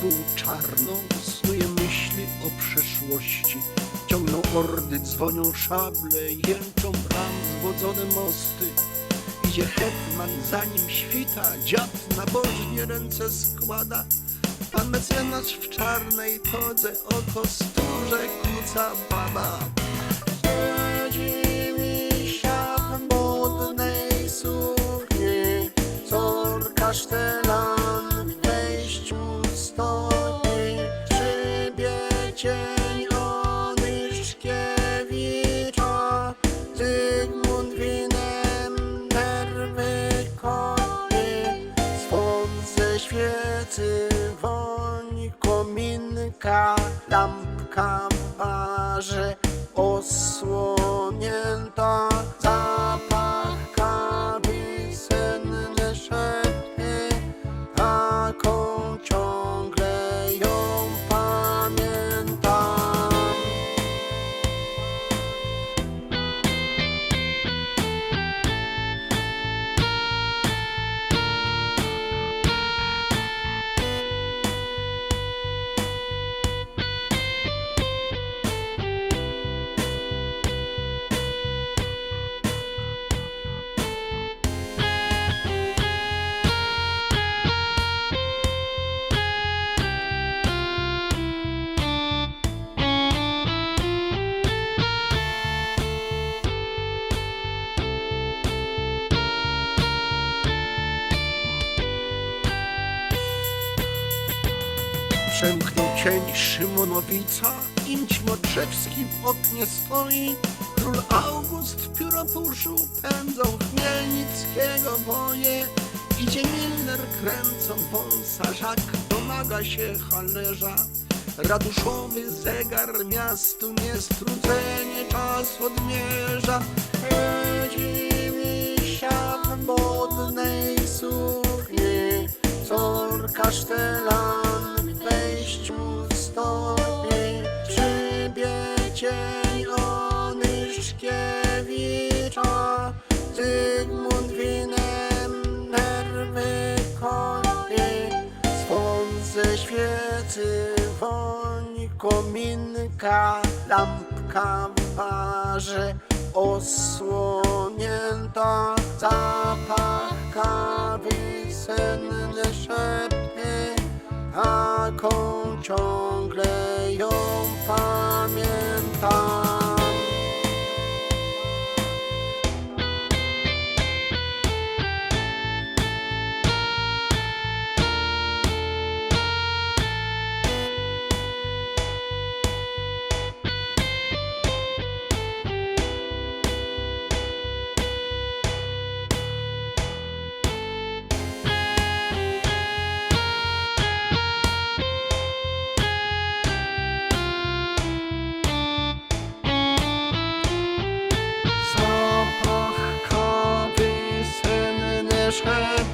pół czarną, snuje myśli o przeszłości. Ciągną ordy, dzwonią szable, jęczą bram zwodzone mosty. Idzie hetman, zanim świta, dziad nabożnie ręce składa. Pan mecenas w czarnej todze o kosturze kuca baba. Cień Onyszkiewicza, Zygmunt winem nerwy koi. Swąd ze świecy woń kominka, lampka parzy osłonięta, zapach Przemknął cień Szymonowica, Imć Modrzewski w oknie stoi. Król August pióro puszu, pędzą Chmielnickiego boje. Idzie Milner kręcąc wąsa, Żak domaga się halerza. Raduszowy zegar miastu niestrudzenie czas odmierza. Siedzi misia w modnej sukni, córka sztelan świecy woń kominka, lampka w parze osłonięta, zapach kawy, senne szepty, taką ciągle ją pamiętam. Zapach kawy, senne szepty,